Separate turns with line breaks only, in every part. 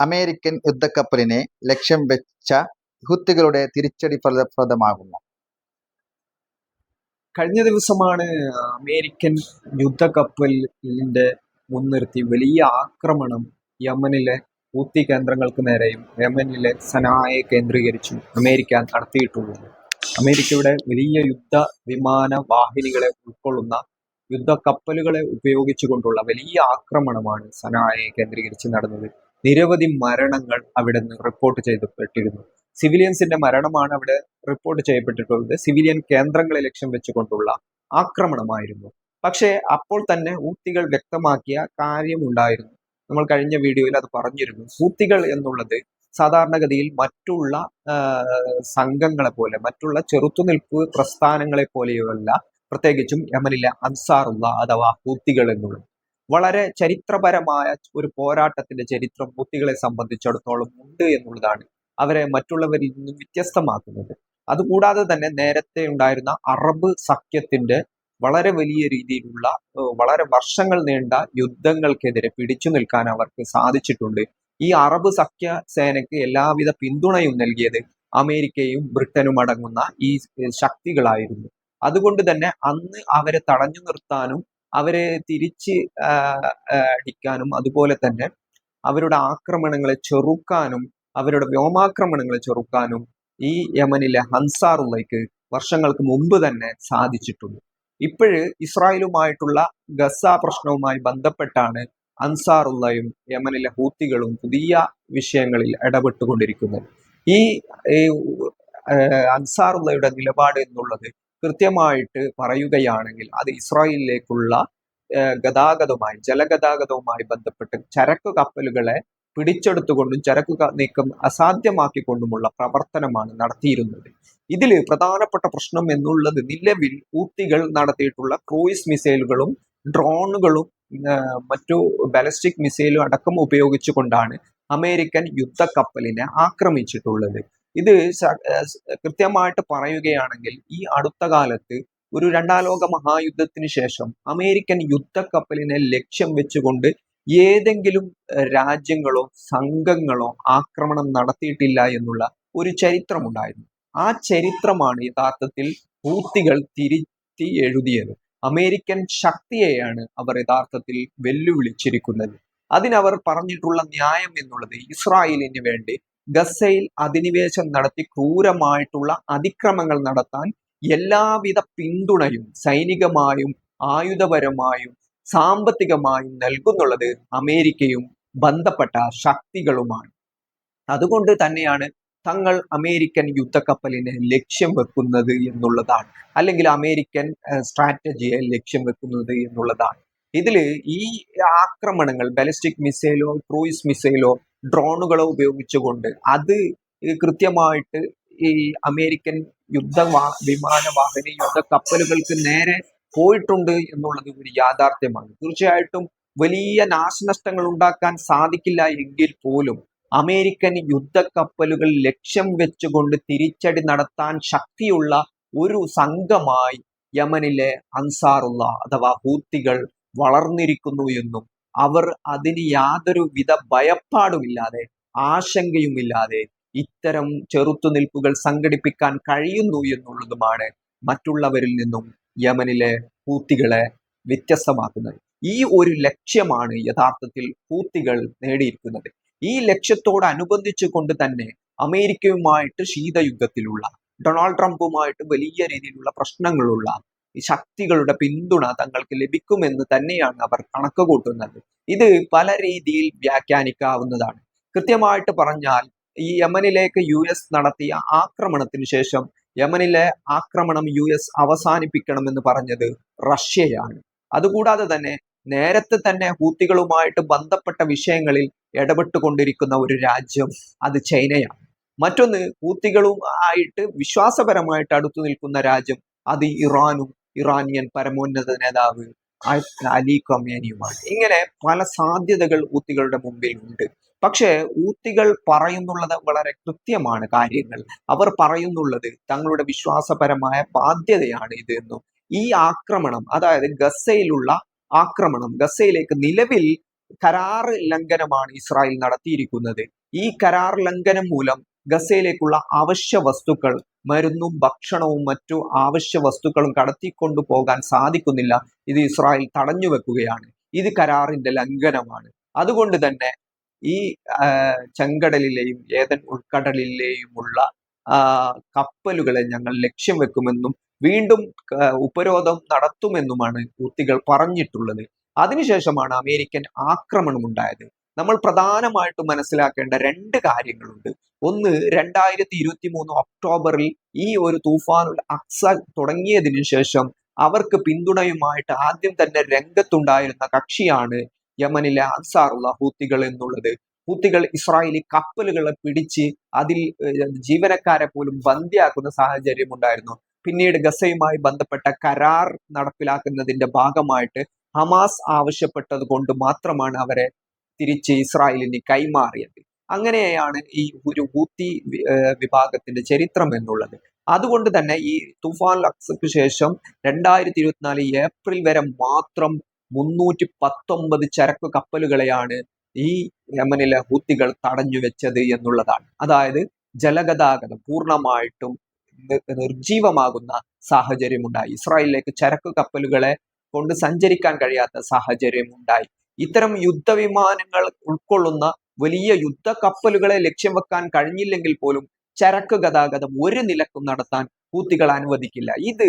American യുദ്ധക്കപ്പലിനെ ലക്ഷ്യം വെച്ച ഹുത്തികളുടെ തിരിച്ചടി ഫലപ്രദമാകുന്നു
കഴിഞ്ഞ ദിവസമാണ് അമേരിക്കൻ യുദ്ധക്കപ്പലിന്റെ മുൻനിർത്തി വലിയ ആക്രമണം യമനിലെ ഹൂത്തി കേന്ദ്രങ്ങൾക്ക് നേരെയും യമനിലെ സനായെ കേന്ദ്രീകരിച്ചും അമേരിക്ക നടത്തിയിട്ടുള്ളത്. അമേരിക്കയുടെ വലിയ യുദ്ധ വിമാന വാഹിനികളെ ഉൾക്കൊള്ളുന്ന യുദ്ധക്കപ്പലുകളെ ഉപയോഗിച്ചുകൊണ്ടുള്ള വലിയ ആക്രമണമാണ് സനായെ കേന്ദ്രീകരിച്ച് നടന്നത്. നിരവധി മരണങ്ങൾ അവിടെ നിന്ന് റിപ്പോർട്ട് ചെയ്യപ്പെട്ടിരുന്നു സിവിലിയൻസിന്റെ മരണമാണ് അവിടെ റിപ്പോർട്ട് ചെയ്യപ്പെട്ടിട്ടുള്ളത്. സിവിലിയൻ കേന്ദ്രങ്ങളെ ലക്ഷ്യം വെച്ചുകൊണ്ടുള്ള ആക്രമണമായിരുന്നു. പക്ഷേ അപ്പോൾ തന്നെ ഊത്തികൾ വ്യക്തമാക്കിയ കാര്യമുണ്ടായിരുന്നു നമ്മൾ കഴിഞ്ഞ വീഡിയോയിൽ അത് പറഞ്ഞിരുന്നു. ഹൂത്തികൾ എന്നുള്ളത് സാധാരണഗതിയിൽ മറ്റുള്ള സംഘങ്ങളെ പോലെ മറ്റുള്ള ചെറുത്തുനിൽപ്പ് പ്രസ്ഥാനങ്ങളെ പോലെയല്ല പ്രത്യേകിച്ചും യമനിലെ അൻസാറുള്ള അഥവാ ഹൂത്തികൾ എന്നുള്ളത്. വളരെ ചരിത്രപരമായ ഒരു പോരാട്ടത്തിന്റെ ചരിത്രം കുട്ടികളെ സംബന്ധിച്ചിടത്തോളം ഉണ്ട് എന്നുള്ളതാണ് അവരെ മറ്റുള്ളവരിൽ നിന്നും വ്യത്യസ്തമാക്കുന്നത്. അതുകൂടാതെ തന്നെ നേരത്തെ ഉണ്ടായിരുന്ന അറബ് സഖ്യത്തിന്റെ വളരെ വലിയ രീതിയിലുള്ള വളരെ വർഷങ്ങൾ നീണ്ട യുദ്ധങ്ങൾക്കെതിരെ പിടിച്ചു നിൽക്കാൻ അവർക്ക് സാധിച്ചിട്ടുണ്ട്. ഈ അറബ് സഖ്യ സേനയ്ക്ക് എല്ലാവിധ പിന്തുണയും നൽകിയത് അമേരിക്കയും ബ്രിട്ടനും അടങ്ങുന്ന ഈ ശക്തികളായിരുന്നു. അതുകൊണ്ട് തന്നെ അന്ന് അവരെ തടഞ്ഞു നിർത്താനും അവരെ തിരിച്ച് അടിക്കാനും അതുപോലെ തന്നെ അവരുടെ ആക്രമണങ്ങളെ ചെറുക്കാനും അവരുടെ വ്യോമാക്രമണങ്ങളെ ചെറുക്കാനും ഈ യമനിലെ ഹൻസാറുള്ളയ്ക്ക് വർഷങ്ങൾക്ക് മുമ്പ് തന്നെ സാധിച്ചിട്ടുണ്ട്. ഇപ്പോഴ് ഇസ്രായേലുമായിട്ടുള്ള ഗസ പ്രശ്നവുമായി ബന്ധപ്പെട്ടാണ് അൻസാറുള്ളയും യമനിലെ ഹൂത്തികളും പുതിയ വിഷയങ്ങളിൽ ഇടപെട്ടുകൊണ്ടിരിക്കുന്നത്. ഈ അൻസാറുള്ളയുടെ നിലപാട് എന്നുള്ളത് കൃത്യമായിട്ട് പറയുകയാണെങ്കിൽ അത് ഇസ്രായേലിലേക്കുള്ള ഗതാഗതവുമായി ജലഗതാഗതവുമായി ബന്ധപ്പെട്ട് ചരക്ക് കപ്പലുകളെ പിടിച്ചെടുത്തുകൊണ്ടും ചരക്ക് നീക്കം അസാധ്യമാക്കിക്കൊണ്ടുമുള്ള പ്രവർത്തനമാണ് നടത്തിയിരുന്നത്. ഇതിൽ പ്രധാനപ്പെട്ട പ്രശ്നം എന്നുള്ളത് നിലവിൽ ഊത്തികൾ നടത്തിയിട്ടുള്ള ക്രൂയിസ് മിസൈലുകളും ഡ്രോണുകളും മറ്റു ബാലിസ്റ്റിക് മിസൈലും അടക്കം ഉപയോഗിച്ചുകൊണ്ടാണ് അമേരിക്കൻ യുദ്ധക്കപ്പലിനെ ആക്രമിച്ചിട്ടുള്ളത്. ഇത് കൃത്യമായിട്ട് പറയുകയാണെങ്കിൽ ഈ അടുത്ത കാലത്ത് ഒരു രണ്ടാം ലോക മഹായുദ്ധത്തിന് ശേഷം അമേരിക്കൻ യുദ്ധക്കപ്പലിനെ ലക്ഷ്യം വെച്ചുകൊണ്ട് ഏതെങ്കിലും രാജ്യങ്ങളോ സംഘങ്ങളോ ആക്രമണം നടത്തിയിട്ടില്ല എന്നുള്ള ഒരു ചരിത്രമുണ്ടായിരുന്നു. ആ ചരിത്രമാണ് യഥാർത്ഥത്തിൽ പൂർത്തികൾ തിരുത്തി എഴുതിയത്. അമേരിക്കൻ ശക്തിയെയാണ് അവർ യഥാർത്ഥത്തിൽ വെല്ലുവിളിച്ചിരിക്കുന്നത്. അതിനവർ പറഞ്ഞിട്ടുള്ള ന്യായം എന്നുള്ളത് ഇസ്രായേലിന് വേണ്ടി ഗസയിൽ അധിനിവേശം നടത്തി ക്രൂരമായിട്ടുള്ള അതിക്രമങ്ങൾ നടത്താൻ എല്ലാവിധ പിന്തുണയും സൈനികമായും ആയുധപരമായും സാമ്പത്തികമായും നൽകുന്നുള്ളത് അമേരിക്കയും ബന്ധപ്പെട്ട ശക്തികളുമാണ്. അതുകൊണ്ട് തന്നെയാണ് തങ്ങൾ അമേരിക്കൻ യുദ്ധക്കപ്പലിനെ ലക്ഷ്യം വെക്കുന്നത് എന്നുള്ളതാണ്. അല്ലെങ്കിൽ അമേരിക്കൻ സ്ട്രാറ്റജിയെ ലക്ഷ്യം വെക്കുന്നത് എന്നുള്ളതാണ്. ഇതിൽ ഈ ആക്രമണങ്ങൾ ബാലിസ്റ്റിക് മിസൈലോ ക്രൂയിസ് മിസൈലോ ഡ്രോണുകളോ ഉപയോഗിച്ചുകൊണ്ട് അത് കൃത്യമായിട്ട് ഈ അമേരിക്കൻ യുദ്ധ വിമാന വാഹന യുദ്ധ കപ്പലുകൾക്ക് നേരെ പോയിട്ടുണ്ട് എന്നുള്ളത് ഒരു യാഥാർത്ഥ്യമാണ്. തീർച്ചയായിട്ടും വലിയ നാശനഷ്ടങ്ങൾ ഉണ്ടാക്കാൻ സാധിക്കില്ല എങ്കിൽ പോലും അമേരിക്കൻ യുദ്ധ കപ്പലുകൾ ലക്ഷ്യം വെച്ചുകൊണ്ട് തിരിച്ചടി നടത്താൻ ശക്തിയുള്ള ഒരു സംഘമായി യമനിലെ അൻസാറുള്ള അഥവാ ഹൂത്തികൾ വളർന്നിരിക്കുന്നു എന്നും അവർ അതിന് യാതൊരു വിധ ഭയപ്പാടുമില്ലാതെ ആശങ്കയുമില്ലാതെ ഇത്തരം ചെറുത്തുനിൽപ്പുകൾ സംഘടിപ്പിക്കാൻ കഴിയുന്നു എന്നുള്ളതുമാണ് മറ്റുള്ളവരിൽ നിന്നും യമനിലെ ഹൂത്തികളെ വ്യത്യസ്തമാക്കുന്നത്. ഈ ഒരു ലക്ഷ്യമാണ് യഥാർത്ഥത്തിൽ ഹൂത്തികൾ നേടിയിരിക്കുന്നത്. ഈ ലക്ഷ്യത്തോടനുബന്ധിച്ചു കൊണ്ട് തന്നെ അമേരിക്കയുമായിട്ട് ശീതയുദ്ധത്തിലുള്ള ഡൊണാൾഡ് ട്രംപുമായിട്ട് വലിയ രീതിയിലുള്ള പ്രശ്നങ്ങളുള്ള ശക്തികളുടെ പിന്തുണ തങ്ങൾക്ക് ലഭിക്കുമെന്ന് തന്നെയാണ് അവർ കണക്ക് കൂട്ടുന്നത് ഇത് പല രീതിയിൽ വ്യാഖ്യാനിക്കാവുന്നതാണ്. കൃത്യമായിട്ട് പറഞ്ഞാൽ ഈ യമനിലേക്ക് യു എസ് നടത്തിയ ആക്രമണത്തിന് ശേഷം യമനിലെ ആക്രമണം യു എസ് അവസാനിപ്പിക്കണമെന്ന് പറഞ്ഞത് റഷ്യയാണ്. അതുകൂടാതെ തന്നെ നേരത്തെ തന്നെ ഹൂത്തികളുമായിട്ട് ബന്ധപ്പെട്ട വിഷയങ്ങളിൽ ഇടപെട്ടുകൊണ്ടിരിക്കുന്ന ഒരു രാജ്യം അത് ചൈനയാണ്. മറ്റൊന്ന് ഹൂത്തികളും ആയിട്ട് വിശ്വാസപരമായിട്ട് അടുത്തു നിൽക്കുന്ന രാജ്യം അത് ഇറാനും ഇറാനിയൻ പരമോന്നത നേതാവ് അലി ഖമേനിയുമാണ്. ഇങ്ങനെ പല സാധ്യതകൾ ഊത്തികളുടെ മുമ്പിൽ ഉണ്ട്. പക്ഷേ ഊത്തികൾ പറയുന്നുള്ളത് വളരെ കൃത്യമാണ് കാര്യങ്ങൾ. അവർ പറയുന്നുള്ളത് തങ്ങളുടെ വിശ്വാസപരമായ ബാധ്യതയാണ് ഇത് എന്നും. ഈ ആക്രമണം അതായത് ഗസയിലുള്ള ആക്രമണം ഗസയിലേക്ക് നിലവിൽ കരാർ ലംഘനമാണ് ഇസ്രായേൽ നടത്തിയിരിക്കുന്നത്. ഈ കരാർ ലംഘനം മൂലം ഗസയിലേക്കുള്ള അവശ്യ വസ്തുക്കൾ മരുന്നും ഭക്ഷണവും മറ്റു അവശ്യ വസ്തുക്കളും കടത്തിക്കൊണ്ടു പോകാൻ സാധിക്കുന്നില്ല. ഇത് ഇസ്രായേൽ തടഞ്ഞു വെക്കുകയാണ്. ഇത് കരാറിന്റെ ലംഘനമാണ്. അതുകൊണ്ട് തന്നെ ഈ ചെങ്കടലിലെയും ഏതൻ ഉൾക്കടലിലെയുമുള്ള കപ്പലുകളെ ഞങ്ങൾ ലക്ഷ്യം വെക്കുമെന്നും വീണ്ടും ഉപരോധം നടത്തുമെന്നുമാണ് ഹൂത്തികൾ പറഞ്ഞിട്ടുള്ളത്. അതിനുശേഷമാണ് അമേരിക്കൻ ആക്രമണം ഉണ്ടായത് നമ്മൾ പ്രധാനമായിട്ടും മനസ്സിലാക്കേണ്ട രണ്ട് കാര്യങ്ങളുണ്ട്. ഒന്ന് രണ്ടായിരത്തി ഇരുപത്തി മൂന്ന് ഒക്ടോബറിൽ ഈ ഒരു തൂഫാനുൽ അക്സ തുടങ്ങിയതിനു ശേഷം അവർക്ക് പിന്തുണയുമായിട്ട് ആദ്യം തന്നെ രംഗത്തുണ്ടായിരുന്ന കക്ഷിയാണ് യമനിലെ അൻസാറുള്ള ഹൂത്തികൾ എന്നുള്ളത്. ഹൂത്തികൾ ഇസ്രായേലി കപ്പലുകളെ പിടിച്ച് അതിൽ ജീവനക്കാരെ പോലും ബന്ദിയാക്കുന്ന സാഹചര്യം ഉണ്ടായിരുന്നു. പിന്നീട് ഗസയുമായി ബന്ധപ്പെട്ട കരാർ നടപ്പിലാക്കുന്നതിന്റെ ഭാഗമായിട്ട് ഹമാസ് ആവശ്യപ്പെട്ടത് കൊണ്ട് മാത്രമാണ് അവരെ തിരിച്ച് ഇസ്രായേലിന് കൈമാറിയത്. അങ്ങനെയാണ് ഈ ഒരു ഹൂത്തി വിഭാഗത്തിന്റെ ചരിത്രം എന്നുള്ളത്. അതുകൊണ്ട് തന്നെ ഈ തുഫാൻ ലക്സക്ക് ശേഷം രണ്ടായിരത്തി ഇരുപത്തിനാല് ഏപ്രിൽ വരെ മാത്രം മുന്നൂറ്റി പത്തൊമ്പത് ചരക്ക് കപ്പലുകളെയാണ് ഈ യമനിലെ ഹൂത്തികൾ തടഞ്ഞു വെച്ചത് എന്നുള്ളതാണ്. അതായത് ജലഗതാഗതം പൂർണമായിട്ടും നിർജീവമാകുന്ന സാഹചര്യം ഉണ്ടായി ഇസ്രായേലിലേക്ക് ചരക്ക് കപ്പലുകളെ കൊണ്ട് സഞ്ചരിക്കാൻ കഴിയാത്ത സാഹചര്യം ഉണ്ടായി ഇത്തരം യുദ്ധവിമാനങ്ങൾ ഉൾക്കൊള്ളുന്ന വലിയ യുദ്ധ കപ്പലുകളെ ലക്ഷ്യം വെക്കാൻ കഴിഞ്ഞില്ലെങ്കിൽ പോലും ചരക്ക് ഗതാഗതം ഒരു നിലക്കും നടത്താൻ ഹൂത്തികൾ അനുവദിക്കില്ല. ഇത്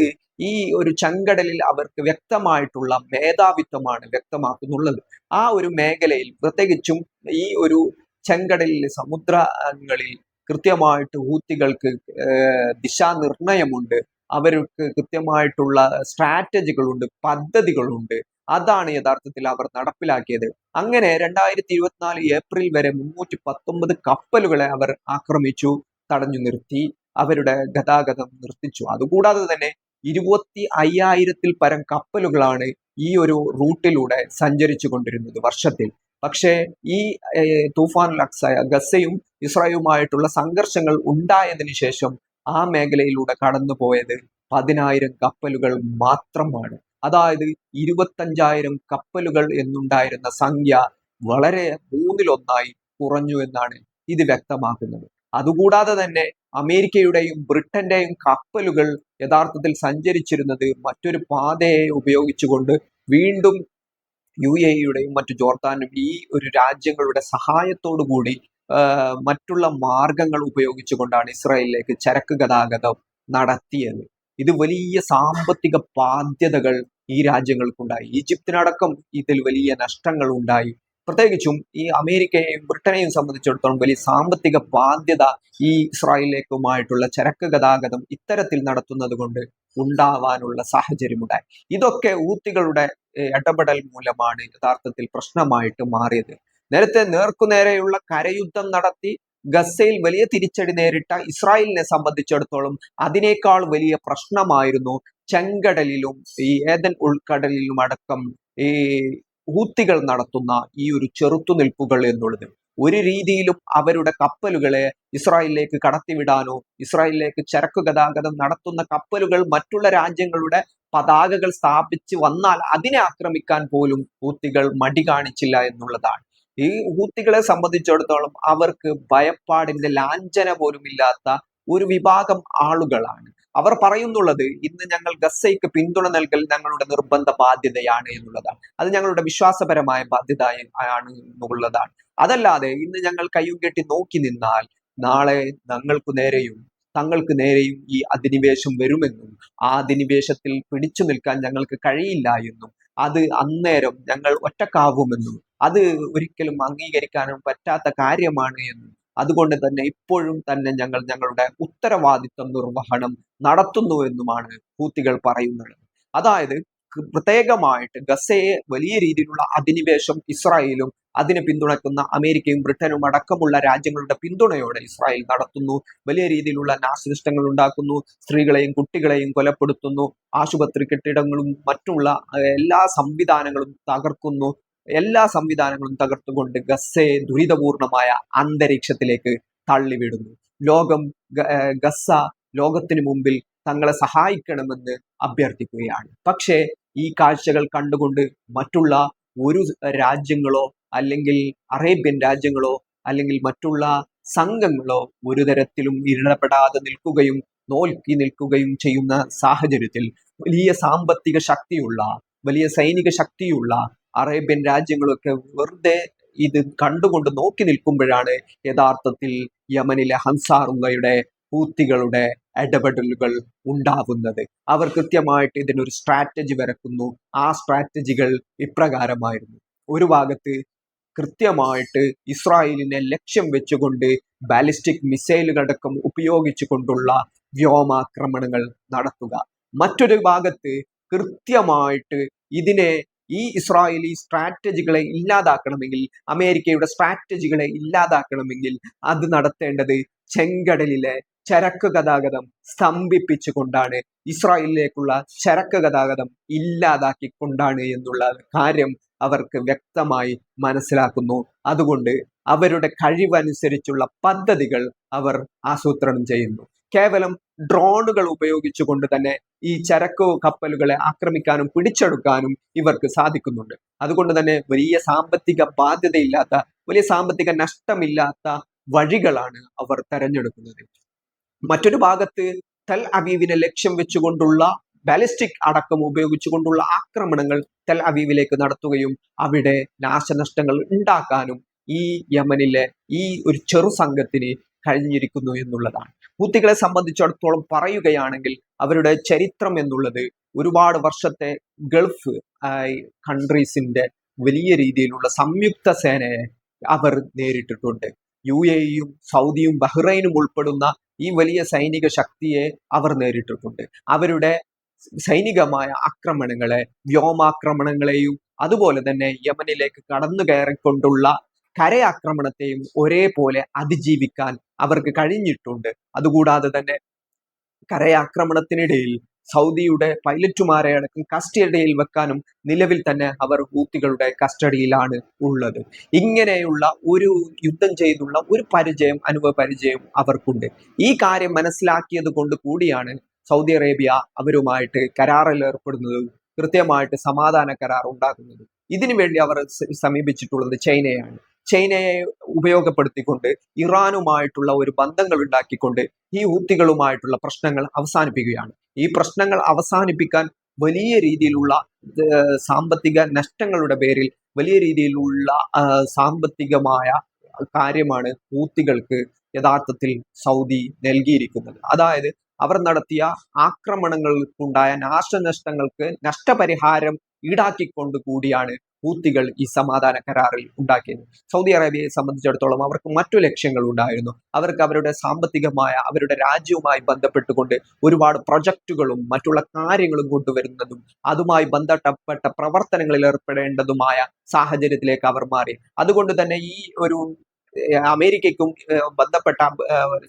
ഈ ഒരു ചെങ്കടലിൽ അവർക്ക് വ്യക്തമായിട്ടുള്ള മേധാവിത്വമാണ് വ്യക്തമാക്കുന്നുള്ളത്. ആ ഒരു മേഖലയിൽ പ്രത്യേകിച്ചും ഈ ഒരു ചെങ്കടലിൽ സമുദ്രങ്ങളിൽ കൃത്യമായിട്ട് ഹൂത്തികൾക്ക് ദിശാനിർണയമുണ്ട്. അവർക്ക് കൃത്യമായിട്ടുള്ള സ്ട്രാറ്റജികളുണ്ട് പദ്ധതികളുണ്ട്. അതാണ് യഥാർത്ഥത്തിൽ അവർ നടപ്പിലാക്കിയത്. അങ്ങനെ രണ്ടായിരത്തി ഇരുപത്തിനാല് ഏപ്രിൽ വരെ മുന്നൂറ്റി പത്തൊമ്പത് കപ്പലുകളെ അവർ ആക്രമിച്ചു തടഞ്ഞു നിർത്തി അവരുടെ ഗതാഗതം നിർത്തിച്ചു. അതുകൂടാതെ തന്നെ ഇരുപത്തി അയ്യായിരത്തിൽ പരം കപ്പലുകളാണ് ഈ ഒരു റൂട്ടിലൂടെ സഞ്ചരിച്ചു കൊണ്ടിരുന്നത് വർഷത്തിൽ. പക്ഷേ ഈ തൂഫാൻ ലക്സ ഗസയും ഇസ്രായേലുമായിട്ടുള്ള സംഘർഷങ്ങൾ ഉണ്ടായതിനു ശേഷം ആ മേഖലയിലൂടെ കടന്നുപോയത് പതിനായിരം കപ്പലുകൾ മാത്രമാണ്. അതായത് ഇരുപത്തഞ്ചായിരം കപ്പലുകൾ എന്നുണ്ടായിരുന്ന സംഖ്യ വളരെ മൂന്നിലൊന്നായി കുറഞ്ഞു എന്നാണ് ഇത് വ്യക്തമാക്കുന്നത്. അതുകൂടാതെ തന്നെ അമേരിക്കയുടെയും ബ്രിട്ടന്റെയും കപ്പലുകൾ യഥാർത്ഥത്തിൽ സഞ്ചരിച്ചിരുന്നത് മറ്റൊരു പാതയെ ഉപയോഗിച്ചുകൊണ്ട് വീണ്ടും യു എ യുടെയും മറ്റു ജോർദാനും ഈ ഒരു രാജ്യങ്ങളുടെ സഹായത്തോടു കൂടി മറ്റുള്ള മാർഗങ്ങൾ ഉപയോഗിച്ചുകൊണ്ടാണ് ഇസ്രായേലിലേക്ക് ചരക്ക് ഗതാഗതം നടത്തിയത്. ഇത് വലിയ സാമ്പത്തിക ബാധ്യതകൾ ഈ രാജ്യങ്ങൾക്കുണ്ടായി. ഈജിപ്തിനടക്കം ഇതിൽ വലിയ നഷ്ടങ്ങൾ ഉണ്ടായി. പ്രത്യേകിച്ചും ഈ അമേരിക്കയെയും ബ്രിട്ടനെയും സംബന്ധിച്ചിടത്തോളം വലിയ സാമ്പത്തിക ബാധ്യത ഈ ഇസ്രായേലിലേക്കുമായിട്ടുള്ള ചരക്ക് ഗതാഗതം ഇത്തരത്തിൽ നടത്തുന്നത് കൊണ്ട് ഉണ്ടാവാനുള്ള സാഹചര്യമുണ്ടായി. ഇതൊക്കെ ഊത്തികളുടെ ഇടപെടൽ മൂലമാണ് യഥാർത്ഥത്തിൽ പ്രശ്നമായിട്ട് മാറിയത്. നേരത്തെ നേർക്കുനേരെയുള്ള കരയുദ്ധം നടത്തി ഗസയിൽ വലിയ തിരിച്ചടി നേരിട്ട ഇസ്രായേലിനെ സംബന്ധിച്ചിടത്തോളം അതിനേക്കാൾ വലിയ പ്രശ്നമായിരുന്നു ചെങ്കടലിലും ഈ ഏതൻ ഉൾക്കടലിലും അടക്കം ഈ ഹൂത്തികൾ നടത്തുന്ന ഈ ഒരു ചെറുത്തുനിൽപ്പുകൾ എന്നുള്ളത്. ഒരു രീതിയിലും അവരുടെ കപ്പലുകളെ ഇസ്രായേലിലേക്ക് കടത്തിവിടാനോ ഇസ്രായേലിലേക്ക് ചരക്ക് ഗതാഗതം നടത്തുന്ന കപ്പലുകൾ മറ്റുള്ള രാജ്യങ്ങളുടെ പതാകകൾ സ്ഥാപിച്ച് വന്നാൽ അതിനെ ആക്രമിക്കാൻ പോലും ഹൂത്തികൾ മടി കാണിച്ചില്ല എന്നുള്ളതാണ്. ഈ ഹൂത്തികളെ സംബന്ധിച്ചിടത്തോളം അവർക്ക് ഭയപ്പാടിന്റെ ലാഞ്ചന പോലും ഇല്ലാത്ത ഒരു വിഭാഗം ആളുകളാണ്. അവർ പറയുന്നുള്ളത് ഇന്ന് ഞങ്ങൾ ഗസയ്ക്ക് പിന്തുണ നൽകൽ ഞങ്ങളുടെ നിർബന്ധ ബാധ്യതയാണ് എന്നുള്ളതാണ്. അത് ഞങ്ങളുടെ വിശ്വാസപരമായ ബാധ്യത ആണ് എന്നുള്ളതാണ്. അതല്ലാതെ ഇന്ന് ഞങ്ങൾ കയ്യും കെട്ടി നോക്കി നിന്നാൽ നാളെ ഞങ്ങൾക്ക് നേരെയും തങ്ങൾക്ക് നേരെയും ഈ അധിനിവേശം വരുമെന്നും ആ അധിനിവേശത്തിൽ പിടിച്ചു നിൽക്കാൻ ഞങ്ങൾക്ക് കഴിയില്ല എന്നും അത് അന്നേരം ഞങ്ങൾ ഒറ്റക്കാവുമെന്നും അത് ഒരിക്കലും അംഗീകരിക്കാനും പറ്റാത്ത കാര്യമാണ് എന്ന്. അതുകൊണ്ട് തന്നെ ഇപ്പോഴും തന്നെ ഞങ്ങൾ ഞങ്ങളുടെ ഉത്തരവാദിത്വം നിർവഹണം നടത്തുന്നു എന്നുമാണ് ഹൂത്തികൾ പറയുന്നത്. അതായത് പ്രത്യേകമായിട്ട് ഗസയെ വലിയ രീതിയിലുള്ള അധിനിവേശം ഇസ്രായേലും അതിനെ പിന്തുണയ്ക്കുന്ന അമേരിക്കയും ബ്രിട്ടനും അടക്കമുള്ള രാജ്യങ്ങളുടെ പിന്തുണയോടെ ഇസ്രായേൽ നടത്തുന്നു. വലിയ രീതിയിലുള്ള നാശനഷ്ടങ്ങൾ ഉണ്ടാക്കുന്നു. സ്ത്രീകളെയും കുട്ടികളെയും കൊലപ്പെടുത്തുന്നു. ആശുപത്രി കെട്ടിടങ്ങളും മറ്റുള്ള എല്ലാ സംവിധാനങ്ങളും തകർക്കുന്നു. എല്ലാ സംവിധാനങ്ങളും തകർത്തുകൊണ്ട് ഗസയെ ദുരിതപൂർണമായ അന്തരീക്ഷത്തിലേക്ക് തള്ളിവിടുന്നു. ലോകം ഗസ്സ ലോകത്തിന് മുമ്പിൽ തങ്ങളെ സഹായിക്കണമെന്ന് അഭ്യർത്ഥിക്കുകയാണ്. പക്ഷേ ഈ കാഴ്ചകൾ കണ്ടുകൊണ്ട് മറ്റുള്ള ഒരു രാജ്യങ്ങളോ അല്ലെങ്കിൽ അറേബ്യൻ രാജ്യങ്ങളോ അല്ലെങ്കിൽ മറ്റുള്ള സംഘങ്ങളോ ഒരു തരത്തിലും ഇടപെടാതെ നിൽക്കുകയും നോൽക്കി നിൽക്കുകയും ചെയ്യുന്ന സാഹചര്യത്തിൽ വലിയ സാമ്പത്തിക ശക്തിയുള്ള വലിയ സൈനിക ശക്തിയുള്ള അറേബ്യൻ രാജ്യങ്ങളൊക്കെ വെറുതെ ഇത് കണ്ടുകൊണ്ട് നോക്കി നിൽക്കുമ്പോഴാണ് യഥാർത്ഥത്തിൽ യമനിലെ ഹൻസാറുങ്ങയുടെ പൂത്തികളുടെ ഇടപെടലുകൾ ഉണ്ടാവുന്നത്. അവർ കൃത്യമായിട്ട് ഇതിനൊരു സ്ട്രാറ്റജി വരക്കുന്നു. ആ സ്ട്രാറ്റജികൾ ഇപ്രകാരമായിരുന്നു. ഒരു ഭാഗത്ത് കൃത്യമായിട്ട് ഇസ്രായേലിനെ ലക്ഷ്യം വെച്ചുകൊണ്ട് ബാലിസ്റ്റിക് മിസൈലുകളടക്കം ഉപയോഗിച്ചുകൊണ്ടുള്ള വ്യോമാക്രമണങ്ങൾ നടത്തുക. മറ്റൊരു ഭാഗത്ത് കൃത്യമായിട്ട് ഇതിനെ ഈ ഇസ്രായേലി സ്ട്രാറ്റജികളെ ഇല്ലാതാക്കണമെങ്കിൽ അമേരിക്കയുടെ സ്ട്രാറ്റജികളെ ഇല്ലാതാക്കണമെങ്കിൽ അത് നടത്തേണ്ടത് ചെങ്കടലിലെ ചരക്ക് ഗതാഗതം സ്തംഭിപ്പിച്ചുകൊണ്ടാണ്. ഇസ്രായേലിലേക്കുള്ള ചരക്ക് ഗതാഗതം ഇല്ലാതാക്കിക്കൊണ്ടാണ് എന്നുള്ള കാര്യം അവർക്ക് വ്യക്തമായി മനസ്സിലാക്കുന്നു. അതുകൊണ്ട് അവരുടെ കഴിവനുസരിച്ചുള്ള പദ്ധതികൾ അവർ ആസൂത്രണം ചെയ്യുന്നു. കേവലം ഡ്രോണുകൾ ഉപയോഗിച്ചുകൊണ്ട് തന്നെ ഈ ചരക്ക് കപ്പലുകളെ ആക്രമിക്കാനും പിടിച്ചെടുക്കാനും ഇവർക്ക് സാധിക്കുന്നുണ്ട്. അതുകൊണ്ട് തന്നെ വലിയ സാമ്പത്തിക ബാധ്യതയില്ലാത്ത വലിയ സാമ്പത്തിക നഷ്ടമില്ലാത്ത വഴികളാണ് അവർ തെരഞ്ഞെടുക്കുന്നത്. മറ്റൊരു ഭാഗത്ത് തൽ അവീവിനെ ലക്ഷ്യം വെച്ചുകൊണ്ടുള്ള ബാലിസ്റ്റിക് അടക്കം ഉപയോഗിച്ചുകൊണ്ടുള്ള ആക്രമണങ്ങൾ തെൽ അവീവിലേക്ക് നടത്തുകയും അവിടെ നാശനഷ്ടങ്ങൾ ഉണ്ടാക്കാനും ഈ യമനിലെ ഈ ഒരു ചെറു സംഘത്തിന് കഴിഞ്ഞിരിക്കുന്നു എന്നുള്ളതാണ്. ഹൂത്തികളെ സംബന്ധിച്ചിടത്തോളം പറയുകയാണെങ്കിൽ അവരുടെ ചരിത്രം എന്നുള്ളത് ഒരുപാട് വർഷത്തെ ഗൾഫ് കൺട്രീസിന്റെ വലിയ രീതിയിലുള്ള സംയുക്ത സേനയെ അവർ നേരിട്ടിട്ടുണ്ട്. യു എയും സൗദിയും ബഹ്റൈനും ഉൾപ്പെടുന്ന ഈ വലിയ സൈനിക ശക്തിയെ അവർ നേരിട്ടിട്ടുണ്ട്. അവരുടെ സൈനികമായ ആക്രമണങ്ങളെ വ്യോമാക്രമണങ്ങളെയും അതുപോലെ തന്നെ യമനിലേക്ക് കടന്നു കയറിക്കൊണ്ടുള്ള കരയാക്രമണത്തെയും ഒരേപോലെ അതിജീവിക്കാൻ അവർക്ക് കഴിഞ്ഞിട്ടുണ്ട്. അതുകൂടാതെ തന്നെ കരയാക്രമണത്തിനിടയിൽ സൗദിയുടെ പൈലറ്റുമാരെ അടക്കം കസ്റ്റഡിയിൽ വെക്കാനും നിലവിൽ തന്നെ അവർ ഹൂത്തികളുടെ കസ്റ്റഡിയിലാണ് ഉള്ളത്. ഇങ്ങനെയുള്ള ഒരു യുദ്ധം ചെയ്തുള്ള ഒരു പരിചയം അനുഭവ പരിചയം അവർക്കുണ്ട്. ഈ കാര്യം മനസ്സിലാക്കിയത് കൊണ്ട് കൂടിയാണ് സൗദി അറേബ്യ അവരുമായിട്ട് കരാറിൽ ഏർപ്പെടുന്നതും കൃത്യമായിട്ട് സമാധാന കരാർ ഉണ്ടാക്കുന്നതും. ഇതിനു വേണ്ടി അവർ സമീപിച്ചിട്ടുള്ളത് ചൈനയാണ്. ചൈനയെ ഉപയോഗപ്പെടുത്തിക്കൊണ്ട് ഇറാനുമായിട്ടുള്ള ഒരു ബന്ധങ്ങൾ ഉണ്ടാക്കിക്കൊണ്ട് ഈ ഊത്തികളുമായിട്ടുള്ള പ്രശ്നങ്ങൾ അവസാനിപ്പിക്കുകയാണ്. ഈ പ്രശ്നങ്ങൾ അവസാനിപ്പിക്കാൻ വലിയ രീതിയിലുള്ള സാമ്പത്തിക നഷ്ടങ്ങളുടെ പേരിൽ വലിയ രീതിയിലുള്ള സാമ്പത്തികമായ കാര്യമാണ് ഊത്തികൾക്ക് യഥാർത്ഥത്തിൽ സൗദി നൽകിയിരിക്കുന്നത്. അതായത് അവർ നടത്തിയ ആക്രമണങ്ങൾക്കുണ്ടായ നാശനഷ്ടങ്ങൾക്ക് നഷ്ടപരിഹാരം ഈടാക്കിക്കൊണ്ട് കൂടിയാണ് ഹൂത്തികൾ ഈ സമാധാന കരാറിൽ ഉണ്ടാക്കിയത്. സൗദി അറേബ്യയെ സംബന്ധിച്ചിടത്തോളം അവർക്ക് മറ്റു ലക്ഷ്യങ്ങൾ ഉണ്ടായിരുന്നു. അവർക്ക് അവരുടെ സാമ്പത്തികമായ അവരുടെ രാജ്യവുമായി ബന്ധപ്പെട്ടുകൊണ്ട് ഒരുപാട് പ്രൊജക്റ്റുകളും മറ്റുള്ള കാര്യങ്ങളും കൊണ്ടുവരുന്നതും അതുമായി ബന്ധപ്പെട്ട പ്രവർത്തനങ്ങളിൽ ഏർപ്പെടേണ്ടതുമായ സാഹചര്യത്തിലേക്ക് അവർ മാറി. അതുകൊണ്ട് തന്നെ ഈ ഒരു അമേരിക്കയ്ക്കും ബന്ധപ്പെട്ട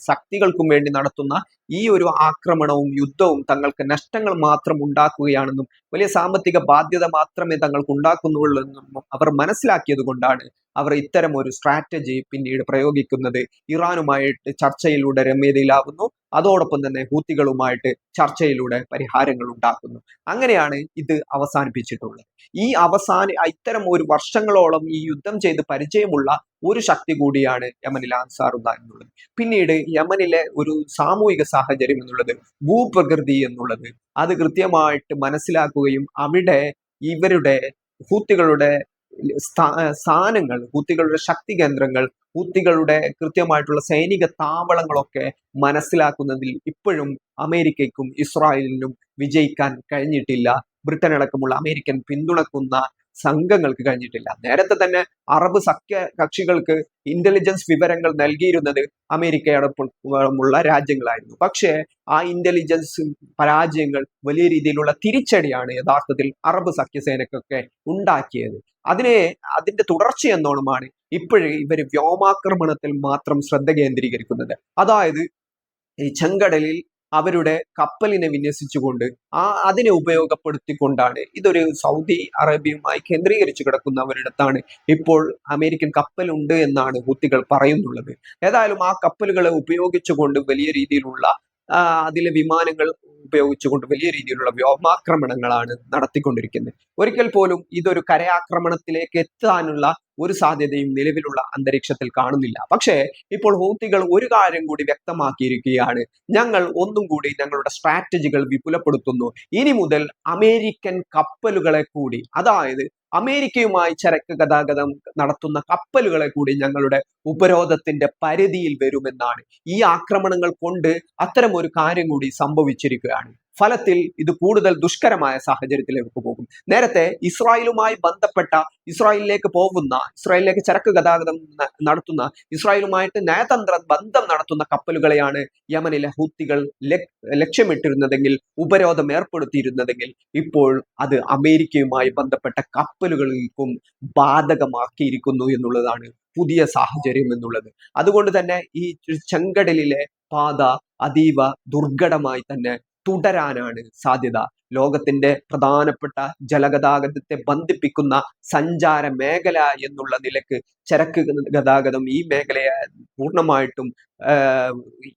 ശക്തികൾക്കും വേണ്ടി നടത്തുന്ന ഈ ഒരു ആക്രമണവും യുദ്ധവും തങ്ങൾക്ക് നഷ്ടങ്ങൾ മാത്രം ഉണ്ടാക്കുകയാണെന്നും വലിയ സാമ്പത്തിക ബാധ്യത മാത്രമേ തങ്ങൾക്ക് ഉണ്ടാക്കുന്നുള്ളൂ എന്നും അവർ മനസ്സിലാക്കിയത് കൊണ്ടാണ് അവർ ഇത്തരം ഒരു സ്ട്രാറ്റജി പിന്നീട് പ്രയോഗിക്കുന്നത് ഇറാനുമായിട്ട് ചർച്ചയിലൂടെ രമ്യതയിലാകുന്നു അതോടൊപ്പം തന്നെ ഹൂത്തികളുമായിട്ട് ചർച്ചയിലൂടെ പരിഹാരങ്ങൾ ഉണ്ടാക്കുന്നു. അങ്ങനെയാണ് ഇത് അവസാനിപ്പിച്ചിട്ടുള്ളത്. ഈ അവസാന ഇത്തരം ഒരു വർഷങ്ങളോളം ഈ യുദ്ധം ചെയ്ത് പരിചയമുള്ള ഒരു ശക്തി കൂടിയാണ് യമനിലെ അൻസാറുദ്ദ എന്നുള്ളത്. പിന്നീട് യമനിലെ ഒരു സാമൂഹിക സാഹചര്യം എന്നുള്ളത് ഭൂപ്രകൃതി എന്നുള്ളത്. അത് കൃത്യമായിട്ട് മനസ്സിലാക്കുകയും അവിടെ ഇവരുടെ ഹൂത്തികളുടെ സ്ഥാനങ്ങൾ ഹൂത്തികളുടെ ശക്തി കേന്ദ്രങ്ങൾ ഹൂത്തികളുടെ കൃത്യമായിട്ടുള്ള സൈനിക താവളങ്ങളൊക്കെ മനസ്സിലാക്കുന്നതിൽ ഇപ്പോഴും അമേരിക്കയ്ക്കും ഇസ്രായേലിനും വിജയിക്കാൻ കഴിഞ്ഞിട്ടില്ല. ബ്രിട്ടൻ അടക്കമുള്ള അമേരിക്കൻ പിന്തുണക്കുന്ന സംഘങ്ങൾക്ക് കഴിഞ്ഞിട്ടില്ല. നേരത്തെ തന്നെ അറബ് സഖ്യ കക്ഷികൾക്ക് ഇന്റലിജൻസ് വിവരങ്ങൾ നൽകിയിരുന്നത് അമേരിക്കയോടൊപ്പമുള്ള രാജ്യങ്ങളായിരുന്നു. പക്ഷേ ആ ഇന്റലിജൻസ് പരാജയങ്ങൾ വലിയ രീതിയിലുള്ള തിരിച്ചടിയാണ് യഥാർത്ഥത്തിൽ അറബ് സഖ്യസേനക്കൊക്കെ ഉണ്ടാക്കിയത്. അതിനെ അതിന്റെ തുടർച്ചയെന്നോണമാണ് ഇപ്പോഴും ഇവർ വ്യോമാക്രമണത്തിൽ മാത്രം ശ്രദ്ധ കേന്ദ്രീകരിക്കുന്നത്. അതായത് ഈ ചെങ്കടലിൽ അവരുടെ കപ്പലിനെ വിന്യസിച്ചുകൊണ്ട് ആ അതിനെ ഉപയോഗപ്പെടുത്തിക്കൊണ്ടാണ് ഇതൊരു സൗദി അറേബ്യയുമായി കേന്ദ്രീകരിച്ചു കിടക്കുന്ന ഒരിടത്താണ് ഇപ്പോൾ അമേരിക്കൻ കപ്പലുണ്ട് എന്നാണ് ഹൂത്തികൾ പറയുന്നുള്ളത്. ഏതായാലും ആ കപ്പലുകളെ ഉപയോഗിച്ചുകൊണ്ട് വലിയ രീതിയിലുള്ള അതിലെ വിമാനങ്ങൾ ഉപയോഗിച്ചുകൊണ്ട് വലിയ രീതിയിലുള്ള വ്യോമാക്രമണങ്ങളാണ് നടത്തിക്കൊണ്ടിരിക്കുന്നത്. ഒരിക്കൽ പോലും ഇതൊരു കരയാക്രമണത്തിലേക്ക് എത്താനുള്ള ഒരു സാധ്യതയും നിലവിലുള്ള അന്തരീക്ഷത്തിൽ കാണുന്നില്ല. പക്ഷേ ഇപ്പോൾ ഹൂത്തികൾ ഒരു കാര്യം കൂടി വ്യക്തമാക്കിയിരിക്കുകയാണ്. ഞങ്ങൾ ഒന്നും കൂടി ഞങ്ങളുടെ സ്ട്രാറ്റജികൾ വിപുലപ്പെടുത്തുന്നു. ഇനി മുതൽ അമേരിക്കൻ കപ്പലുകളെ കൂടി അതായത് അമേരിക്കയുമായി ചരക്ക് ഗതാഗതം നടത്തുന്ന കപ്പലുകളെ കൂടി ഞങ്ങളുടെ ഉപരോധത്തിന്റെ പരിധിയിൽ വരുമെന്നാണ് ഈ ആക്രമണങ്ങൾ കൊണ്ട് അത്തരം ഒരു കാര്യം കൂടി സംഭവിച്ചിരിക്കുകയാണ്. ഫലത്തിൽ ഇത് കൂടുതൽ ദുഷ്കരമായ സാഹചര്യത്തിലേക്ക് പോകും. നേരത്തെ ഇസ്രായേലുമായി ബന്ധപ്പെട്ട ഇസ്രായേലിലേക്ക് പോകുന്ന ഇസ്രായേലിലേക്ക് ചരക്ക് ഗതാഗതം നടത്തുന്ന ഇസ്രായേലുമായിട്ട് നയതന്ത്ര ബന്ധം നടത്തുന്ന കപ്പലുകളെയാണ് യമനിലെ ഹൂത്തികൾ ലക്- ലക്ഷ്യമിട്ടിരുന്നതെങ്കിൽ ഉപരോധം ഏർപ്പെടുത്തിയിരുന്നതെങ്കിൽ ഇപ്പോൾ അത് അമേരിക്കയുമായി ബന്ധപ്പെട്ട കപ്പലുകൾക്കും ബാധകമാക്കിയിരിക്കുന്നു എന്നുള്ളതാണ് പുതിയ സാഹചര്യം എന്നുള്ളത്. അതുകൊണ്ട് തന്നെ ഈ ചെങ്കടലിലെ പാത അതീവ ദുർഘടമായി തന്നെ തുടരാനാണ് സാധ്യത. ലോകത്തിന്റെ പ്രധാനപ്പെട്ട ജലഗതാഗതത്തെ ബന്ധിപ്പിക്കുന്ന സഞ്ചാര മേഖല എന്നുള്ള നിലയ്ക്ക് ചരക്ക് ഗതാഗതം ഈ മേഖലയെ പൂർണമായിട്ടും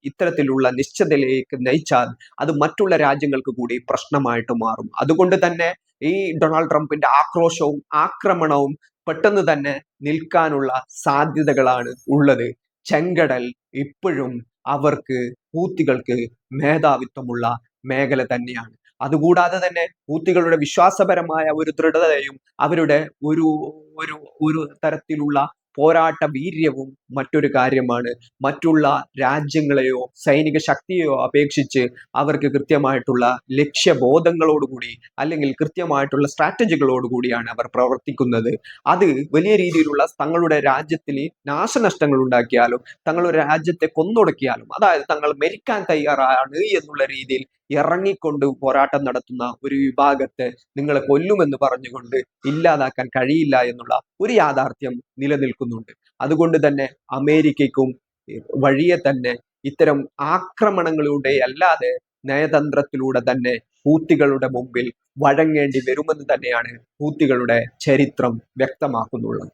ഇത്തരത്തിലുള്ള നിശ്ചതയിലേക്ക് നയിച്ചാൽ അത് മറ്റുള്ള രാജ്യങ്ങൾക്ക് കൂടി പ്രശ്നമായിട്ട് മാറും. അതുകൊണ്ട് തന്നെ ഈ ഡൊണാൾഡ് ട്രംപിന്റെ ആക്രോശവും ആക്രമണവും പെട്ടെന്ന് തന്നെ നിൽക്കാനുള്ള സാധ്യതകളാണ് ഉള്ളത്. ചെങ്കടൽ ഇപ്പോഴും അവർക്ക് പൂത്തികൾക്ക് മേധാവിത്വമുള്ള മേഖല തന്നെയാണ്. അതുകൂടാതെ തന്നെ ഹൂത്തികളുടെ വിശ്വാസപരമായ ഒരു ദൃഢതയും അവരുടെ ഒരു ഒരു ഒരു തരത്തിലുള്ള പോരാട്ട വീര്യവും മറ്റൊരു കാര്യമാണ്. മറ്റുള്ള രാജ്യങ്ങളെയോ സൈനിക ശക്തിയെയോ അപേക്ഷിച്ച് അവർക്ക് കൃത്യമായിട്ടുള്ള ലക്ഷ്യബോധങ്ങളോടുകൂടി അല്ലെങ്കിൽ കൃത്യമായിട്ടുള്ള സ്ട്രാറ്റജികളോടുകൂടിയാണ് അവർ പ്രവർത്തിക്കുന്നത്. അത് വലിയ രീതിയിലുള്ള തങ്ങളുടെ രാജ്യത്തിൽ നാശനഷ്ടങ്ങൾ ഉണ്ടാക്കിയാലും തങ്ങളുടെ രാജ്യത്തെ കൊന്നൊടുക്കിയാലും അതായത് തങ്ങൾ മരിക്കാൻ തയ്യാറാണ് എന്നുള്ള രീതിയിൽ ഇറങ്ങിക്കൊണ്ട് പോരാട്ടം നടത്തുന്ന ഒരു വിഭാഗത്തെ നിങ്ങളെ കൊല്ലുമെന്ന് പറഞ്ഞുകൊണ്ട് ഇല്ലാതാക്കാൻ കഴിയില്ല എന്നുള്ള ഒരു യാഥാർത്ഥ്യം നിലനിൽക്കുന്നുണ്ട്. അതുകൊണ്ട് തന്നെ അമേരിക്കയ്ക്കും വഴിയെ തന്നെ ഇത്തരം ആക്രമണങ്ങളിലൂടെ അല്ലാതെ നയതന്ത്രത്തിലൂടെ തന്നെ ഹൂത്തികളുടെ മുമ്പിൽ വഴങ്ങേണ്ടി വരുമെന്ന് തന്നെയാണ് ഹൂത്തികളുടെ ചരിത്രം വ്യക്തമാക്കുന്നുള്ളത്.